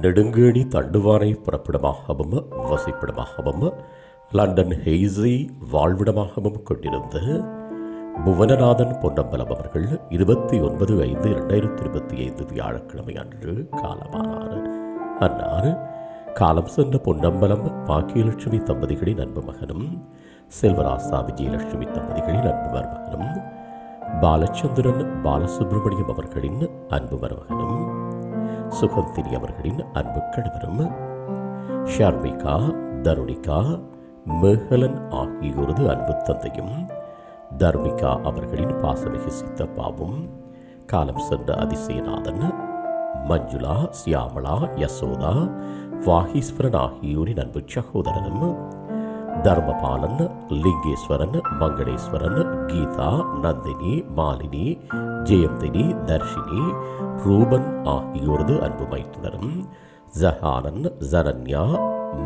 Nedunkeni தண்டுவானை புறப்பிடமாகவும் வசிப்பிடமாகவும் London ஹெய்ஸை வாழ்விடமாகவும் கொண்டிருந்த புவனநாதன் பொன்னம்பலம் அவர்கள் இருபத்தி ஒன்பது ஐந்து இரண்டாயிரத்தி இருபத்தி ஐந்து வியாழக்கிழமை அன்று காலமானார். அன்னார் காலம் சென்ற பொன்னம்பலம் பாக்கியலட்சுமி தம்பதிகளின் அன்பு மகனும் செல்வராசா விஜயலட்சுமி தம்பதிகளின் அன்பு மருமகனும் பாலச்சந்திரன் பாலசுப்ரமணியம் அவர்களின் அன்பு மருமகனும் சுகந்தினி அவர்களின் அன்பு கணவரும் ஷர்மிகா தருணிகா மேகலன் ஆகியோரது அன்பு தந்தையும் தர்மிகா அவர்களின் பாசமிகு சித்தப்பாவும் காலம் சென்ற அதிசயநாதன் மஞ்சுளா சியாமளா யசோதா வாகீஸ்வரன் ஆகியோரின் அன்பு சகோதரனும் தர்மபாலன் லிங்கேஸ்வரன் மங்களேஸ்வரன் கீதா நந்தினி மாலினி ஜெயந்தினி தர்ஷினி ரூபன் ஆகியோரது அன்பு மைத்துனரும் ஜஹானன் ஜரண்யா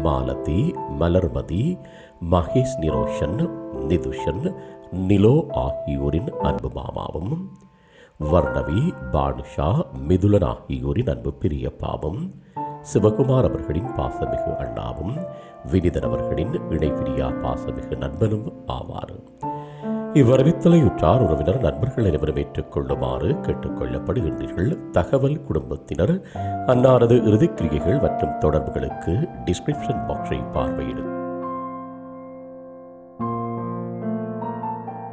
மாலதி மலர்மதி மகேஷ் நிரோஷன் நிதுஷன் நிலோ ஆகியோரின் அன்பு மாமாவும். வர்ணவி பானுஷா மிதுலன் ஆகியோரின் அன்பு பிரியப்பாவும். சிவகுமார் அவர்களின் பாசமிகு அண்ணாவும் வினிதன் அவர்களின் இணைபிரியா பாசமிகு நண்பனும் ஆவார். இவ்வரவித்தலை உற்றார் உறவினர் நண்பர்கள் அனைவரும் ஏற்றுக்கொள்ளுமாறு கேட்டுக்கொள்ளப்படுகின்றீர்கள் தகவல் குடும்பத்தினர் அன்னாரது இறுதிக்கிரியைகள் மற்றும் தொடர்புகளுக்கு டிஸ்கிரிப்ஷன் பாக்ஸை பார்வையிடு